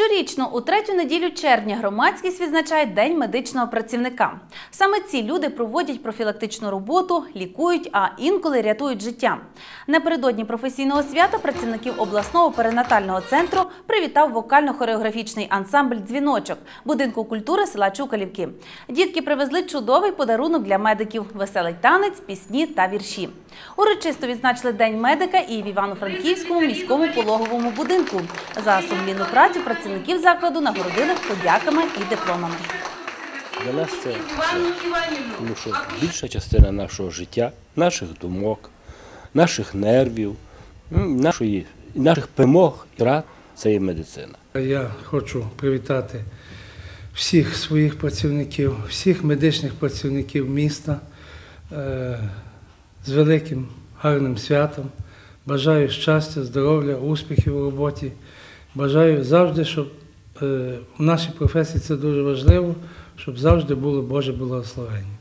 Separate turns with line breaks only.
Щорічно у третю неділю червня громадськість відзначає День медичного працівника. Саме ці люди проводять профілактичну роботу, лікують, а інколи рятують життя. Напередодні професійного свята працівників обласного перинатального центру привітав вокально-хореографічний ансамбль Дзвіночок будинку культури села Чукалівки. Дітки привезли чудовий подарунок для медиків: веселий танець, пісні та вірші. Урочисто відзначили День медика і в Івано-Франківському міському пологовому будинку. За сумлінну працю працівників закладу нагородили подяками і дипломами.
Для нас це, це тому що більша частина нашого життя, наших думок, наших нервів, нашої, наших перемог і рад це є медицина.
Я хочу привітати всіх своїх працівників, всіх медичних працівників міста е, з великим гарним святом. Бажаю щастя, здоров'я, успіхів у роботі. Бажаю завжди, щоб е, в нашій професії це дуже важливо, щоб завжди було Боже благословення.